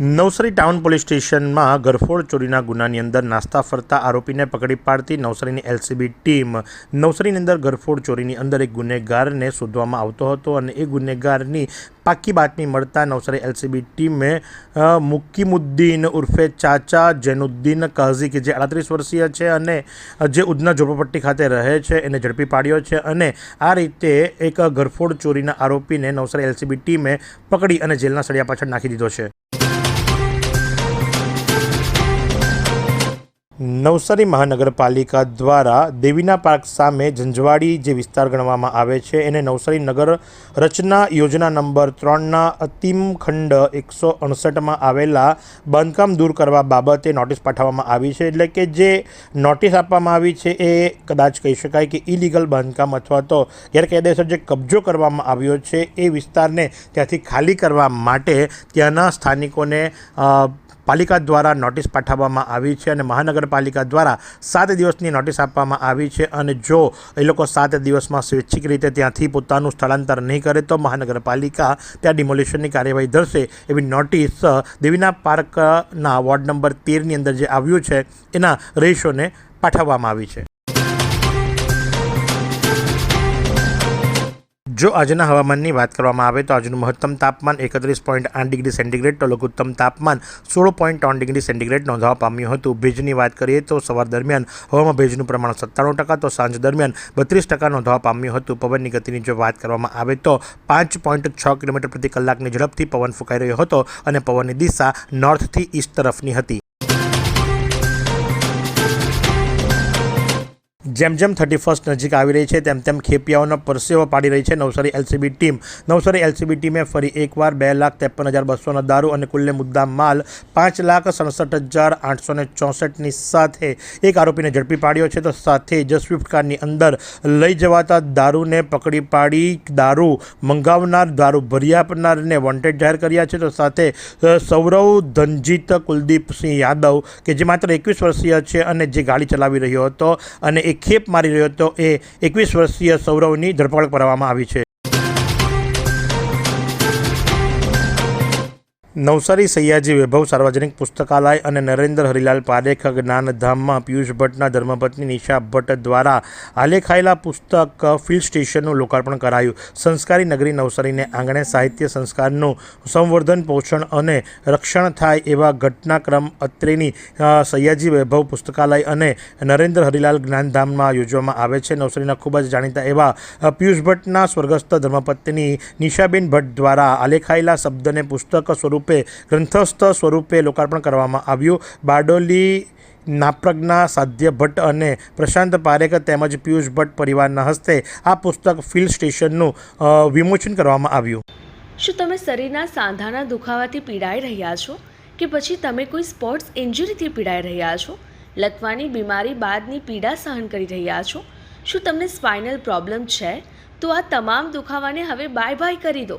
Navsari town police સ્ટેશનમાં ગરફોડ ચોરીના ગુનાની અંદર નાસ્તા ફરતા આરોપીને પકડી પાડતી નવસારીની એલસીબી ટીમ નવસારીની અંદર ગરફોડ ચોરીની અંદર એક ગુનેગારને શોધવામાં આવતો હતો અને એ ગુનેગારની પાકી બાતમી મળતા નવસારી એલસીબી ટીમે મુકીમુદ્દીન ઉર્ફે ચાચા જૈનુદ્દીન કાઝી, કે જે આડત્રીસ વર્ષીય છે અને જે ઉધના ઝોપડપટ્ટી ખાતે રહે છે, એને ઝડપી પાડ્યો છે અને આ રીતે એક ગરફોડ ચોરીના આરોપીને નવસારી એલસીબી ટીમે પકડી અને જેલના સળિયા પાછળ નાખી દીધો છે. નવસારી મહાનગરપાલિકા દ્વારા દેવીના પાર્ક સામે ઝંઝવાડી જે વિસ્તાર ગણવામાં આવે છે, એને નવસારી નગર રચના યોજના નંબર ત્રણના અંતિમ ખંડ એકસો અડસઠમાં આવેલા બાંધકામ દૂર કરવા બાબતે નોટિસ પાઠવવામાં આવી છે. એટલે કે જે નોટિસ આપવામાં આવી છે એ કદાચ કહી શકાય કે ઇલીગલ બાંધકામ અથવા તો ગેરકાયદેસર જે કબજો કરવામાં આવ્યો છે એ વિસ્તારને ત્યાંથી ખાલી કરવા માટે ત્યાંના સ્થાનિકોને પાલિકા દ્વારા નોટિસ પાઠવવામાં આવી છે અને મહાનગરપાલિકા દ્વારા સાત દિવસની નોટિસ આપવામાં આવી છે અને જો એ લોકો સાત દિવસમાં સ્વૈચ્છિક રીતે ત્યાંથી પોતાનું સ્થળાંતર નહીં કરે તો મહાનગરપાલિકા ત્યાં ડિમોલિશનની કાર્યવાહી ધરશે એવી નોટિસ દેવીના પાર્કના વોર્ડ નંબર તેરની અંદર જે આવ્યું છે, એના રહીશોને પાઠવવામાં આવી છે. જો આજના હવામાનની વાત કરવામાં આવે તો આજનું મહત્તમ તાપમાન એકત્રીસ પોઈન્ટ આઠ ડિગ્રી સેન્ટીગ્રેડ તો લઘુત્તમ તાપમાન સોળ પોઈન્ટ ત્રણ ડિગ્રી સેન્ટીગ્રેડ નોંધવા પામ્યું હતું. ભેજની વાત કરીએ તો સવાર દરમિયાન હવામાં ભેજનું પ્રમાણ સત્તાણું ટકા તો સાંજ દરમિયાન બત્રીસ ટકા નોંધવા પામ્યું હતું. પવનની ગતિની જો વાત કરવામાં આવે તો પાંચ પોઈન્ટ છ કિલોમીટર પ્રતિ કલાકની ઝડપથી પવન ફૂંકાઈ રહ્યો હતો અને પવનની દિશા નોર્થથી ઈસ્ટ તરફની હતી. જેમ જેમ થર્ટી ફર્સ્ટ નજીક આવી રહી છે, તેમ તેમ ખેપિયાઓનો પરસેવો પાડી રહી છે Navsari LCB team. Navsari LCB ટીમે ફરી એકવાર બે લાખ ત્રેપન હજાર બસોના દારૂ અને કુલ્લે મુદ્દા માલ પાંચ લાખ સડસઠ હજાર આઠસો ને ચોસઠની સાથે એક આરોપીને ઝડપી પાડ્યો છે. તો સાથે જ સ્વિફ્ટ કારની અંદર લઈ જવાતા દારૂને પકડી પાડી દારૂ મંગાવનાર, દારૂ ભરી આપનારને વોન્ટેડ જાહેર કર્યા છે. તો સાથે સૌરવ ધનજીત કુલદીપસિંહ યાદવ, કે જે માત્ર એકવીસ વર્ષીય છે અને જે ગાડી ચલાવી રહ્યો હતો અને એ ખેપ મારી રહ્યો હતો. એ એકવીસ વર્ષીય સૌરવની ધરપકડ કરવામાં આવી છે. નવસારી સૈયાજી વૈભવ સાર્વજનિક પુસ્તકાલય અને નરેન્દ્ર હરિલાલ પારેખ જ્ઞાનધામમાં પિયુષ ભટ્ટના ધર્મપત્ની નિશા ભટ્ટ દ્વારા આલેખાયેલા પુસ્તક ફિલ્ડ સ્ટેશનનું લોકાર્પણ કરાયું. સંસ્કારી નગરી નવસારીને આંગણે સાહિત્ય સંસ્કારનું સંવર્ધન, પોષણ અને રક્ષણ થાય એવા ઘટનાક્રમ અત્રેની સૈયાજી વૈભવ પુસ્તકાલય અને નરેન્દ્ર હરિલાલ જ્ઞાનધામમાં યોજવામાં આવે છે. નવસારીના ખૂબ જ જાણીતા એવા પિયુષ ભટ્ટના સ્વર્ગસ્થ ધર્મપત્ની નિશાબેન ભટ્ટ દ્વારા આલેખાયેલા શબ્દને પુસ્તક સ્વરૂપે ગ્રંથસ્થ સ્વરૂપે લોકાર્પણ કરવામાં આવ્યું. બારડોલી, નાપ્રજ્ઞા, સાધ્ય ભટ્ટ અને પ્રશાંત પારેખ તેમજ પિયુષ ભટ્ટ પરિવારના હસ્તે આ પુસ્તક ફિલ્ડ સ્ટેશનનું વિમોચન કરવામાં આવ્યું. શું તમે શરીરના સાંધાના દુખાવાથી પીડાઈ રહ્યા છો? કે પછી તમે કોઈ સ્પોર્ટ્સ ઇન્જરીથી પીડાઈ રહ્યા છો? લકવાની બીમારી બાદની પીડા સહન કરી રહ્યા છો? શું તમને સ્પાઇનલ પ્રોબ્લેમ છે? તો આ તમામ દુખાવાને હવે બાય બાય કરી દો.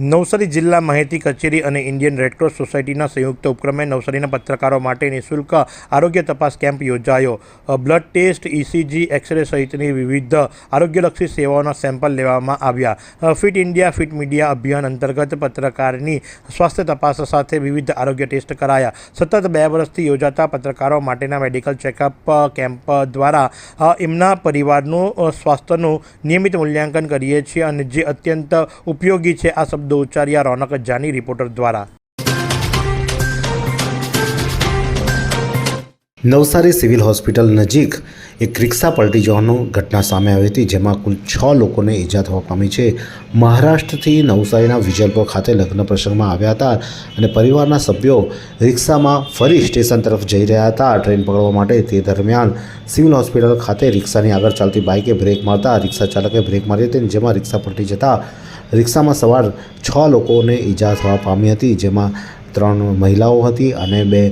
નવસારી જિલ્લા માહિતી કચેરી અને ઇન્ડિયન રેડક્રોસ સોસાયટીના સંયુક્ત ઉપક્રમે નવસારીના પત્રકારો માટે નિઃશુલ્ક આરોગ્ય તપાસ કેમ્પ યોજાયો. બ્લડ ટેસ્ટ ઇસીજી એક્સરે સહિતની વિવિધ આરોગ્યલક્ષી સેવાઓના સેમ્પલ લેવામાં આવ્યા. ફિટ ઇન્ડિયા, ફિટ મીડિયા અભિયાન અંતર્ગત પત્રકારની સ્વાસ્થ્ય તપાસ સાથે વિવિધ આરોગ્ય ટેસ્ટ કરાયા. સતત બે વર્ષથી યોજાતા પત્રકારો માટેના મેડિકલ ચેકઅપ કેમ્પ દ્વારા એમના પરિવારનું સ્વાસ્થ્યનું નિયમિત મૂલ્યાંકન કરીએ છીએ અને જે અત્યંત ઉપયોગી છે, આ શબ્દો ઉચ્ચાર્યા રોનક જાની રિપોર્ટર દ્વારા. નવસારી સિવિલ હોસ્પિટલ નજીક એક રિક્ષા પલટી જવાનું ઘટના સામે આવી હતી, જેમાં કુલ છ લોકોને ઈજા થવા પામી છે. મહારાષ્ટ્રથી નવસારીના વિજલપુર ખાતે લગ્ન પ્રસંગમાં આવ્યા હતા અને પરિવારના સભ્યો રિક્ષામાં ફરી સ્ટેશન તરફ જઈ રહ્યા હતા. ટ્રેન પકડવા માટે તે દરમિયાન સિવિલ હોસ્પિટલ ખાતે રિક્ષાની આગળ ચાલતી બાઇકે બ્રેક મારતા રિક્ષા ચાલકે બ્રેક મારી હતી જેમાં રિક્ષા પલટી જતા રિક્ષામાં સવાર છ લોકોને ઈજા થવા પામી હતી, જેમાં ત્રણ મહિલાઓ હતી અને બે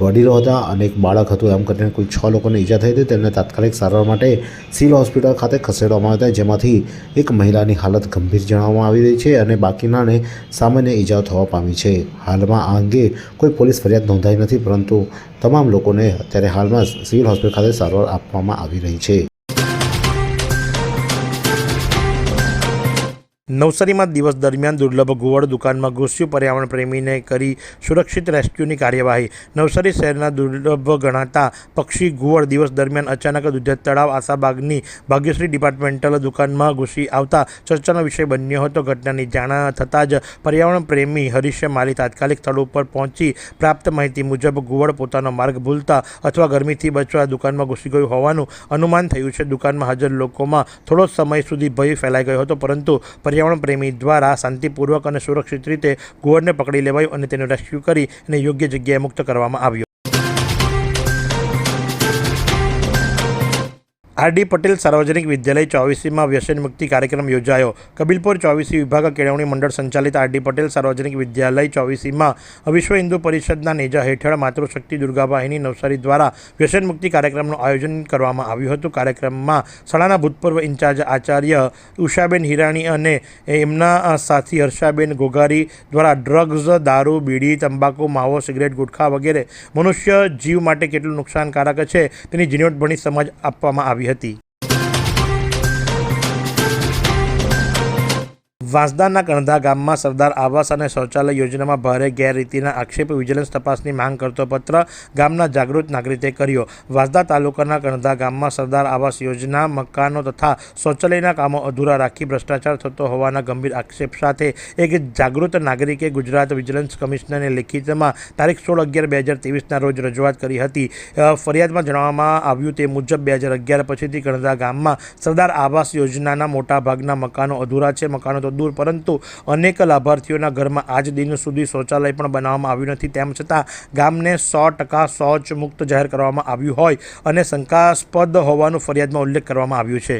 વડીલો હતા અને એક બાળક હતું. એમ કરીને કુલ છ લોકોને ઈજા થઈ હતી. તેમને તાત્કાલિક સારવાર માટે સિવિલ હોસ્પિટલ ખાતે ખસેડવામાં આવ્યા હતા, જેમાંથી એક મહિલાની હાલત ગંભીર જણાવવામાં આવી રહી છે અને બાકીનાને સામાન્ય ઈજાઓ થવા પામી છે. હાલમાં આ અંગે કોઈ પોલીસ ફરિયાદ નોંધાઈ નથી, પરંતુ તમામ લોકોને અત્યારે હાલમાં સિવિલ હોસ્પિટલ ખાતે સારવાર આપવામાં આવી રહી છે. નવસારીમાં દિવસ દરમિયાન દુર્લભ ઘુવડ દુકાનમાં ઘૂસ્યું પર્યાવરણ પ્રેમીને કરી સુરક્ષિત રેસ્ક્યુની કાર્યવાહી. નવસારી શહેરના દુર્લભ ગણાતા પક્ષી ઘુવડ દિવસ દરમિયાન અચાનક દુધત તળાવ આશાબાગની ભાગ્યશ્રી ડિપાર્ટમેન્ટલ દુકાનમાં ઘૂસી આવતા ચર્ચાનો વિષય બન્યો હતો. ઘટનાની જાણ થતાં જ પર્યાવરણ પ્રેમી હરીશ માલી તાત્કાલિક સ્થળ ઉપર પહોંચી પ્રાપ્ત માહિતી મુજબ ઘુવડ પોતાનો માર્ગ ભૂલતા અથવા ગરમીથી બચવા દુકાનમાં ઘૂસી ગયું હોવાનું અનુમાન થયું છે. દુકાનમાં હાજર લોકોમાં થોડો સમય સુધી ભય ફેલાઈ ગયો હતો, પરંતુ પર્યાવરણ પ્રેમી દ્વારા શાંતિપૂર્વક અને સુરક્ષિત રીતે ઘુવડને પકડી લેવાયું અને તેનું રેસ્ક્યુ કરી અને યોગ્ય જગ્યાએ મુક્ત કરવામાં આવ્યો. આરડી પટેલ સાર્વજનિક વિદ્યાલય ચોવીસીમાં વ્યસન મુક્તિ કાર્યક્રમ યોજાયો. કબીલપુર ચોવીસી વિભાગ કેળવણી મંડળ સંચાલિત આરડી પટેલ સાર્વજનિક વિદ્યાલય ચોવીસીમાં વિશ્વ હિન્દુ પરિષદના નેજા હેઠળ માતૃશક્તિ દુર્ગાવાહિની નવસારી દ્વારા વ્યસન મુક્તિ કાર્યક્રમનું આયોજન કરવામાં આવ્યું હતું. કાર્યક્રમમાં શાળાના ભૂતપૂર્વ ઇન્ચાર્જ આચાર્ય ઉષાબેન હિરાણી અને એમના સાથી હર્ષાબેન ગોગારી દ્વારા ડ્રગ્સ, દારૂ, બીડી, તંબાકુ, માવો, સિગરેટ, ગુટખા વગેરે મનુષ્ય જીવ માટે કેટલું નુકસાનકારક છે તેની ઝીણવટભણી સમજ આપવામાં આવી હતી. હતી વાંસદાના કણધા ગામમાં સરદાર આવાસ અને શૌચાલય યોજનામાં ભારે ગેરરીતિના આક્ષેપ વિજિલન્સ તપાસની માંગ કરતો પત્ર ગામના જાગૃત નાગરિકે કર્યો. વાંસદા તાલુકાના કણધા ગામમાં સરદાર આવાસ યોજના, મકાનો તથા શૌચાલયના કામો અધૂરા રાખી ભ્રષ્ટાચાર થતો હોવાના ગંભીર આક્ષેપ સાથે એક જાગૃત નાગરિકે ગુજરાત વિજિલન્સ કમિશનરને લેખિતમાં તારીખ સોળ અગિયાર બે હજાર ત્રેવીસના રોજ રજૂઆત કરી હતી. ફરિયાદમાં જણાવવામાં આવ્યું તે મુજબ બે હજાર અગિયાર પછીથી કણધા ગામમાં સરદાર આવાસ યોજનાના મોટાભાગના મકાનો અધૂરા છે. મકાનો તો દૂર. પરંતુ અનેક લાભાર્થીઓના ઘરમાં આજ દિન સુધી શૌચાલય પણ બનાવવામાં આવ્યું નથી. તેમ છતાં ગામને સો ટકા શૌચ મુક્ત જાહેર કરવામાં આવ્યું હોય અને શંકાસ્પદ હોવાનું ફરિયાદમાં ઉલ્લેખ કરવામાં આવ્યું છે.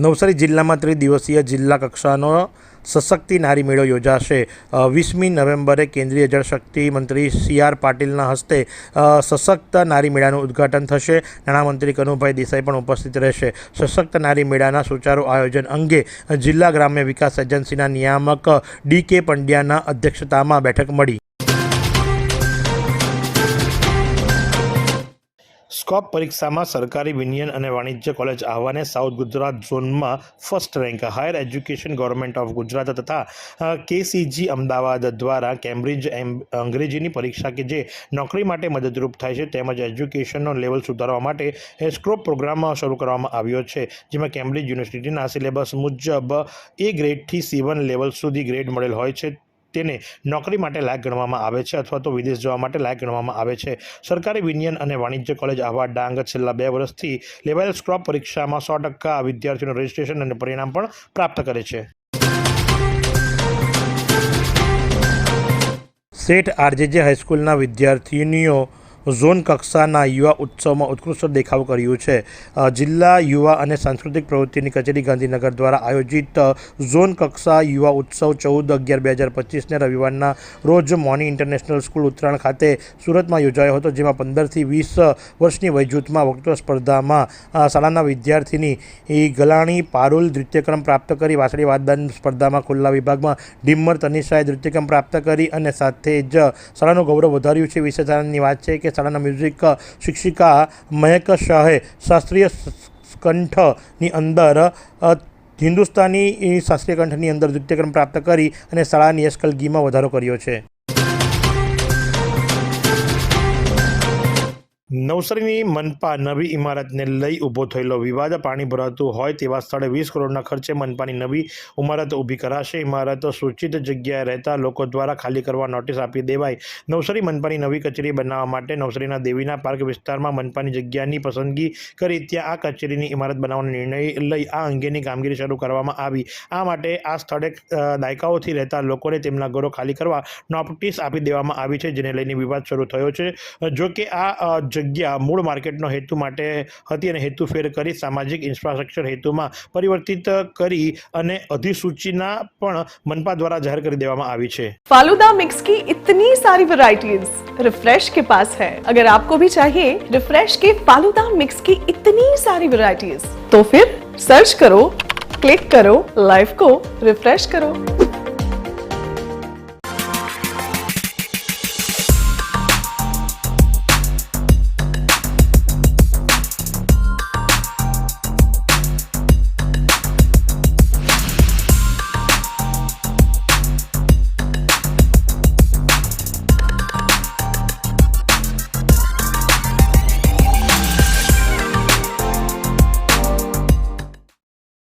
નવસારી જિલ્લામાં ત્રિદિવસીય જિલ્લા કક્ષાનો સશક્તિ નારી મેળો યોજાશે. વીસમી નવેમ્બરે કેન્દ્રીય જળશક્તિ મંત્રી સી આર પાટીલના હસ્તે સશક્ત નારી મેળાનું ઉદ્ઘાટન થશે. નાણામંત્રી કનુભાઈ દેસાઈ પણ ઉપસ્થિત રહેશે. સશક્ત નારી મેળાના સુચારુ આયોજન અંગે જિલ્લા ગ્રામ્ય વિકાસ એજન્સીના નિયામક ડી કે પંડ્યાના અધ્યક્ષતામાં બેઠક મળી. સ્કોપ પરીક્ષામાં સરકારી વિનિયન અને વાણિજ્ય કોલેજ આહવાને સાઉથ ગુજરાત ઝોનમાં first rank. Higher education government of Gujarat તથા કેસીજી અમદાવાદ દ્વારા કેમ્બ્રિજ અંગ્રેજીની પરીક્ષા કે જે નોકરી માટે મદદરૂપ થાય છે તેમજ એજ્યુકેશનનો લેવલ સુધારવા માટે એસ્ક્રોપ પ્રોગ્રામ શરૂ કરવામાં આવ્યો છે, જેમાં કેમ્બ્રિજ યુનિવર્સિટીના સિલેબસ મુજબ એ ગ્રેડથી સી વન લેવલ સુધી ગ્રેડ મળેલ હોય છે. તેને નોકરી માટે લાયક ગણવામાં આવે છે અથવા તો વિદેશ જવા માટે લાયક ગણવામાં આવે છે. સરકારી વિજ્ઞાન અને વાણિજ્ય કોલેજ આવા ડાંગ છેલ્લા બે વર્ષથી લેવાયેલ સ્ક્રોપ પરીક્ષામાં સો ટકા વિદ્યાર્થીઓનું રજિસ્ટ્રેશન અને પરિણામ પણ પ્રાપ્ત કરે છે. શેઠ આરજેજે હાઈસ્કૂલના વિદ્યાર્થીનીઓ ઝોન કક્ષાના યુવા ઉત્સવમાં ઉત્કૃષ્ટ દેખાવ કર્યું છે. જિલ્લા યુવા અને સાંસ્કૃતિક પ્રવૃત્તિની કચેરી ગાંધીનગર દ્વારા આયોજિત ઝોન કક્ષા યુવા ઉત્સવ ચૌદ અગિયાર બે હજાર પચીસને રવિવારના રોજ મોની ઇન્ટરનેશનલ સ્કૂલ ઉત્તરાયણ ખાતે સુરતમાં યોજાયો હતો, જેમાં પંદરથી વીસ વર્ષની વયજૂથમાં વક્તૃત્વ સ્પર્ધામાં શાળાના વિદ્યાર્થીની ગલાણી પારુલ નૃત્યક્રમ પ્રાપ્ત કરી વાસળી વાદન સ્પર્ધામાં ખુલ્લા વિભાગમાં ડિમ્મર તનિષાએ દ્વિતીયક્રમ પ્રાપ્ત કરી અને સાથે જ શાળાનું ગૌરવ વધાર્યું છે. આનંદની વાત છે કે શાળાના મ્યુઝિક શિક્ષિકા મહેક શાહે શાસ્ત્રીય કંઠની અંદર હિન્દુસ્તાની શાસ્ત્રીય કંઠની અંદર દ્વિતીયક્રમ પ્રાપ્ત કરી અને શાળાની યશકલગીમાં વધારો કર્યો છે. નવસારીની મનપા નવી ઇમારતને લઈ ઊભો થયેલો વિવાદ, પાણી ભરાતું હોય તેવા સ્થળે વીસ કરોડના ખર્ચે મનપાની નવી ઇમારત ઊભી કરાશે. ઇમારત સૂચિત જગ્યાએ રહેતા લોકો દ્વારા ખાલી કરવા નોટિસ આપી દેવાય નવસારી મનપાની નવી કચેરી બનાવવા માટે નવસારીના દેવીના પાર્ક વિસ્તારમાં મનપાની જગ્યાની પસંદગી કરી ત્યાં આ કચેરીની ઇમારત બનાવવાનો નિર્ણય લઈ આ અંગેની કામગીરી શરૂ કરવામાં આવી. આ માટે આ સ્થળે દાયકાઓથી રહેતા લોકોને તેમના ઘરો ખાલી કરવા નોટિસ આપી દેવામાં આવી છે, જેને લઈને વિવાદ શરૂ થયો છે. જોકે આ જગ્યા મૂળ માર્કેટનો હેતુ માટે હતી અને હેતુ ફેર કરી સામાજિક ઇન્ફ્રાસ્ટ્રક્ચર હેતુમાં પરિવર્તિત કરી અને અધિસૂચિના પણ મનપા દ્વારા જાહેર કરી દેવામાં આવી છે फालूदा मिक्स की इतनी सारी वैरायटीज रिफ्रेश के पास है अगर आपको भी चाहिए रिफ्रेश के फालूदा मिक्स की इतनी सारी वैरायटीज तो फिर सर्च करो क्लिक करो लाइफ को रिफ्रेश करो